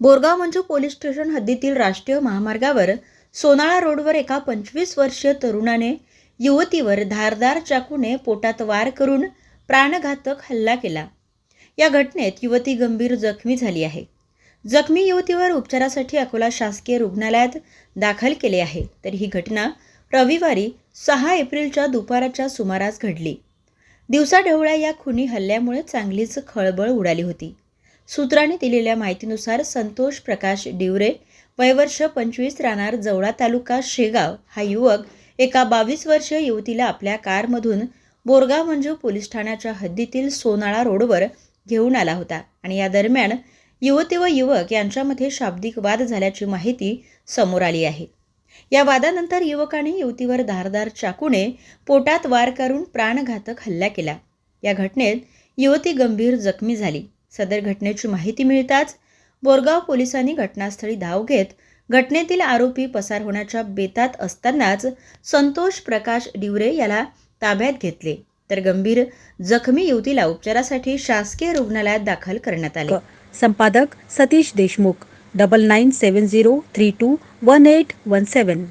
Borgaon Manju police station हद्दीतील राष्ट्रीय महामार्गावर सोनाळा रोडवर एका पंचवीस वर्षीय तरुणाने युवतीवर धारदार चाकूने पोटात वार करून प्राणघातक हल्ला केला. या घटनेत युवती गंभीर जखमी झाली आहे. जखमी युवतीवर उपचारासाठी अकोला शासकीय रुग्णालयात दाखल केले आहे. तर ही घटना रविवारी सहा एप्रिलच्या दुपाराच्या सुमारास घडली. दिवसाढवळ्या या खुनी हल्ल्यामुळे चांगलीच खळबळ उडाली होती. सूत्रांनी दिलेल्या माहितीनुसार संतोष प्रकाश डिवरे वयवर्ष पंचवीस राहणार जवळा तालुका शेगाव. हा युवक एका बावीस वर्षीय युवतीला आपल्या कारमधून बोरगाव मंजू पोलीस ठाण्याच्या हद्दीतील सोनाळा रोडवर घेऊन आला होता आणि या दरम्यान युवती व युवक यांच्यामध्ये शाब्दिक वाद झाल्याची माहिती समोर आली आहे. या वादानंतर युवकाने युवतीवर धारदार चाकूने पोटात वार करून प्राणघातक हल्ला केला. या घटनेत युवती गंभीर जखमी झाली. सदर घटनेची माहिती मिळताच बोरगाव पोलिसांनी घटनास्थळी धाव घेत घटनेतील आरोपी पसार होण्याच्या बेतात असतानाच संतोष प्रकाश डिवरे याला ताब्यात घेतले. तर गंभीर जखमी युवतीला उपचारासाठी शासकीय रुग्णालयात दाखल करण्यात आले. संपादक Satish Deshmukh double nine seven zero three two one eight one seven